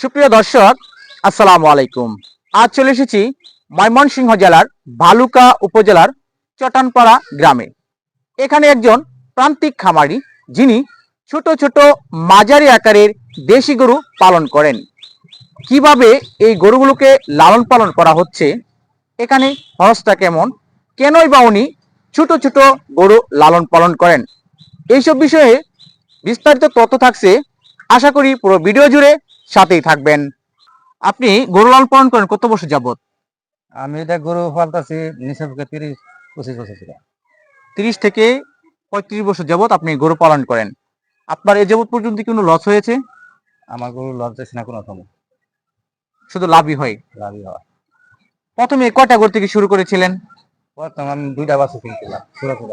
সুপ্রিয় দর্শক, আসসালামু আলাইকুম। আজ চলে এসেছি ময়মনসিংহ জেলার ভালুকা উপজেলার চটানপাড়া গ্রামে। এখানে একজন প্রান্তিক খামারি, যিনি ছোট ছোট মাঝারি আকারের দেশি গরু পালন করেন। কীভাবে এই গরুগুলোকে লালন পালন করা হচ্ছে, এখানে খরচটা কেমন, কেনই বা উনি ছোট ছোট গরু লালন পালন করেন, এইসব বিষয়ে বিস্তারিত তথ্য থাকছে। আশা করি পুরো ভিডিও জুড়ে সাথেই থাকবেন। আপনি গরু লালন পালন করেন কত বছর যাবত আমি এটা গরু পালতাছি নিঃসবকে তিরিশ পঁচিশ বছর থেকে। তিরিশ থেকে পঁয়ত্রিশ বছর যাবত আপনি গরু পালন করেন। আপনার এ যাবত পর্যন্ত কোনো লস হয়েছে? আমার গরু লস হয়েছে না কোনো সময় শুধু লাভই হয়? লাভই হয়। প্রথমে কয়টা গরু থেকে শুরু করেছিলেন? প্রথম আমি দুইটা বাছুর কিনছিলাম ছোট ছোট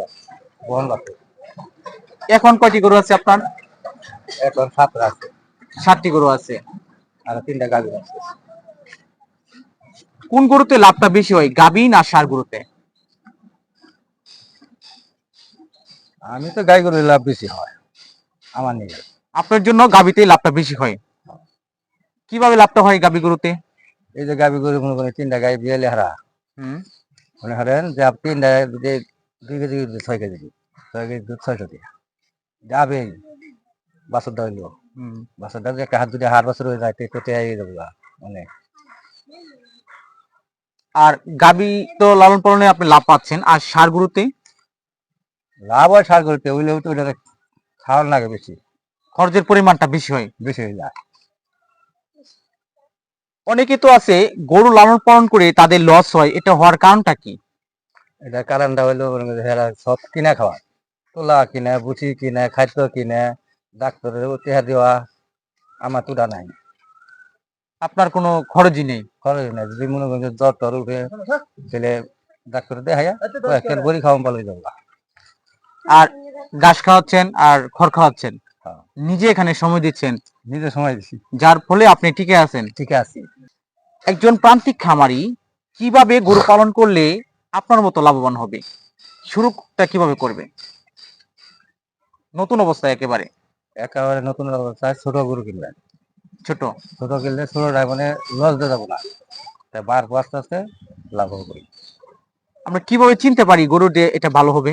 বহন বাছুর এখন কয়টি গরু আছে আপনার? এখন সাতটা আছে। ষাটটি গরু আছে আর তিনটা গাভী আছে। কোন গরুতে লাভটা বেশি হয় গাভী না সার গরুতে? আমি তো গাই গরু লাভ বেশি হয় আমার নিয়ে আপনার জন্য গাবিতে লাভটা বেশি হয়। কীভাবে লাভটা হয় গাভী গরুতে? এই যে গাভী গরু মনে করেন তিনটা গাই বিয়ালে হারা। হুম। মনে করেন যে আপ তিনটা দুধে দুই কেজি ছয় কেজি ছয় কেজি দুধ ছয়শো টাকা। যাবে বাছর ধরল বাছর একটা হাত দুটো বছর হয়ে যায় যাব অনেক আর গাবি তো লালন পালনে আপনি লাভ পাচ্ছেন আর লাভ হয় ওইলেও তো খাওয়ার লাগে বেশি। খরচের পরিমাণটা বেশি হয়। বেশি হয়ে যায়। অনেকে তো আছে গরু লালন পালন করে তাদের লস হয় এটা হওয়ার কারণটা কি? এটা কারণটা মনে হেরা সব কিনা খাওয়া তোলা কিনা বুচি কিনা খাদ্য কিনে ডাক্তারের টেহা দেওয়া আমার তুটা নাই। আপনার কোনো খরচই নেই। খরচ নাই যদি মনে করেন জ্বর টর উঠে তাহলে ডাক্তার দেখাইয়া একটা বড়ি খাওয়ান পালো যাব। আর ঘাস খাওয়াচ্ছেন আর খড় খাওয়াচ্ছেন। হ্যাঁ। নিজে এখানে সময় দিচ্ছেন। নিজে সময় দিছি যার ফলে আপনি টিকে আছেন। ঠিক আছে। একজন প্রান্তিক খামারি কীভাবে গরু পালন করলে আপনার মতো লাভবান হবে? শুরুটা কীভাবে করবে? নতুন অবস্থায় একেবারে। একেবারে নতুন অবস্থায় ছোট গরু কিনবেন। ছোট? ছোট কিনলে ছোটটাই মানে লস দিয়ে যাব না। তাই বার আস্তে আস্তে লাভ হবে। আমরা কীভাবে চিনতে পারি গরু দিয়ে এটা ভালো হবে?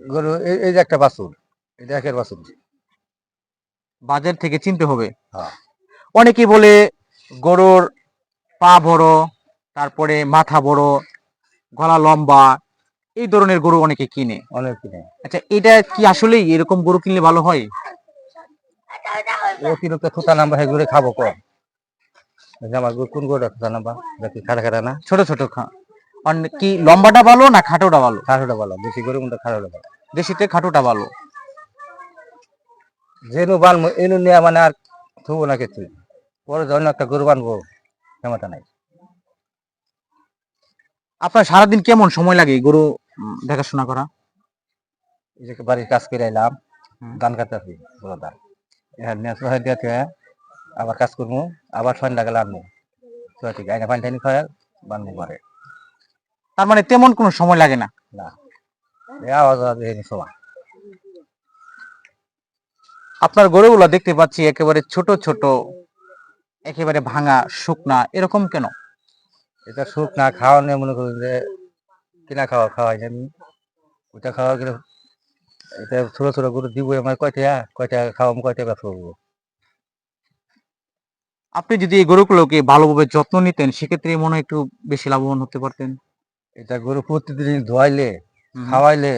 গরু এই যে একটা বাছুর এটা একের বাছুর। বাজার থেকে চিনতে হবে। হ্যাঁ। অনেকে বলে গরুর পা বড় তারপরে মাথা বড় গলা লম্বা এই ধরনের গরু অনেকে কিনে। অনেক কিনে। আচ্ছা এটা কি আসলে এরকম গরু কিনলে ভালো হয়? অতিরিক্ত থুতা নাম্বার খাব কম আমার গরু কোন গরুটা থুতা নাম্বার? দেখি খাটা খাটা না? ছোট ছোট খা। কি লম্বাটা ভালো না খাটোটা ভালো? খাটোটা ভালো বেশি গরু মধ্যে খাটোটা ভালো? দেশিতে খাটোটা ভালো। যেনু বানবো এনু নিয়ে মানে আর থুবো না কিছু। পরে যখন একটা গরু বানবো ক্ষমতা নাই। আপনার সারাদিন কেমন সময় লাগে গরু দেখাশোনা করা। এই যে বাড়ির কাজ করে এলাম। ধান কাটতেছি বড় ধান এখানে নিয়ে সহায় দিয়ে আবার কাজ করব আবার সন্ধ্যা গেলে আনব। সবাই ঠিক আইনা পানি টানি খায় বানবো ঘরে। তার মানে তেমন কোনো সময় লাগে না? না। আওয়াজ আওয়াজ সময় আপনার গরুগুলো দেখতে পাচ্ছি একেবারে ছোট ছোট একেবারে ভাঙা শুকনা এরকম কেন? এটা শুকনা খাওয়া নিয়ে মনে করি যে কিনা খাওয়া খাওয়াই আমি। ওইটা খাওয়া গেলে এটা ছোট ছোট গরু দিব আমার কয়টা কয়টা খাওয়াম কয়টা ব্যবসা করব? আপনি যদি এই গরুগুলোকে ভালোভাবে যত্ন নিতেন সেক্ষেত্রে মনে হয় একটু বেশি লাভবান হতে পারতেন। এটা গরু প্রতিদিন ধোয়াইলে খাওয়াইলে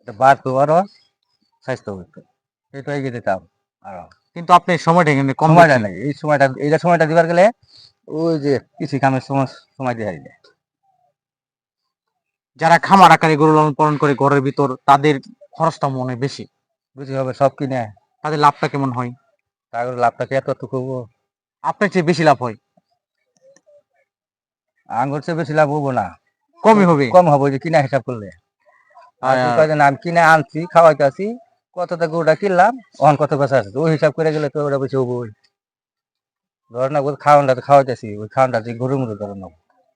এটা বাড়তো আরও স্বাস্থ্য হতো এটা এগিয়ে দিতাম আরও। কিন্তু আপনি সময়টা এখানে কম সময়টা দিচ্ছেন। নাই এই সময়টা এইটা সময়টা দিবার গেলে ওই যে কৃষি কামের সময় সময় দিয়ে যারা খামার আকারে গরু লালন পালন করে ঘরের ভিতর তাদের খরচটা মনে হয় বেশি। বুঝতে হবে সব কিনে তাদের লাভটা কেমন হয়? তারপরে লাভটাকে এত তো আপনার চেয়ে বেশি লাভ হয়? আঙ্গুর চেয়ে বেশি লাভ হব না। কমই হবে। কম হবে যে কিনা হিসাব করলে। আর কয়দিন কিনে আনছি খাওয়াইতে আসি কতটা গরুটা কিনলাম ওখান কত আছে? ওই হিসাব করে গেলে তো ওটা বেশি হব। ধর না খাওয়ানটা তো খাওয়াইতেছি ওই খাওয়ানটা যে গরুর মতো ধরে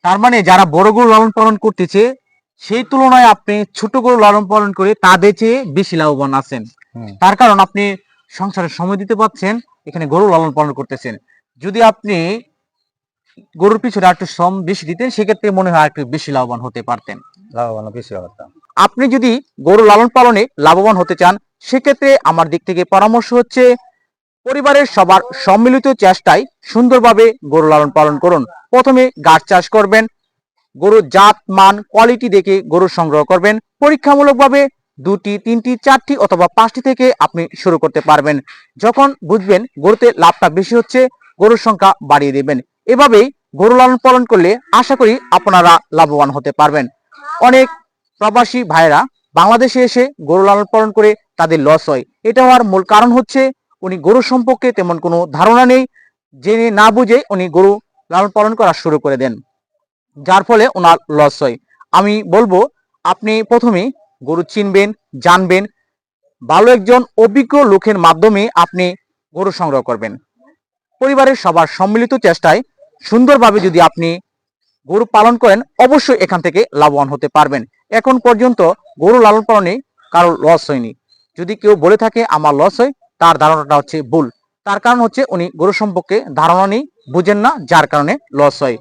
তার মানে যারা বড় গরু লালন পালন করতেছে সেই তুলনায় আপনি ছোট গরু লালন পালন করে তাদের চেয়ে বেশি লাভবান আছেন। তার কারণ আপনি সংসারে সময় দিতে পারছেন এখানে গরু লালন পালন করতেছেন। যদি আপনি গরুর পিছনে একটু শ্রম বেশি দিতেন সেক্ষেত্রে মনে হয় একটু বেশি লাভবান হতে পারতেন। লাভবান বেশি আপনি যদি গরু লালন পালনে লাভবান হতে চান সেক্ষেত্রে আমার দিক থেকে পরামর্শ হচ্ছে পরিবারের সবার সম্মিলিত চেষ্টায় সুন্দরভাবে গরু লালন পালন করুন। প্রথমে গাছ চাষ করবেন গরুর জাত, মান কোয়ালিটি দেখে গরু সংগ্রহ করবেন। পরীক্ষামূলকভাবে দুটি, তিনটি, চারটি অথবা পাঁচটি থেকে আপনি শুরু করতে পারবেন। যখন বুঝবেন গরুতে লাভটা বেশি হচ্ছে, গরুর সংখ্যা বাড়িয়ে দেবেন। এভাবেই গরু লালন পালন করলে আশা করি আপনারা লাভবান হতে পারবেন। অনেক প্রবাসী ভাইরা বাংলাদেশে এসে গরু লালন পালন করে তাদের লস হয়। এটা হওয়ার মূল কারণ হচ্ছে উনি গরু সম্পর্কে তেমন কোনো ধারণা নেই। জেনে না বুঝে উনি গরু লালন পালন করা শুরু করে দেন। যার ফলে ওনার লস হয়। আমি বলব, আপনি প্রথমে গরু চিনবেন, জানবেন, ভালো একজন অভিজ্ঞ লোকের মাধ্যমে আপনি গরু সংগ্রহ করবেন। পরিবারের সবার সম্মিলিত চেষ্টায় সুন্দরভাবে যদি আপনি গরু পালন করেন, অবশ্যই এখান থেকে লাভবান হতে পারবেন। এখন পর্যন্ত গরু লালন পালনে কারও লস হয়নি। যদি কেউ বলে থাকে, আমার লস হয়, তার ধারণাটা হচ্ছে ভুল। তার কারণ হচ্ছে উনি গরু সম্পর্কে ধারণা নেই, বুঝেন না, যার কারণে লস হয়।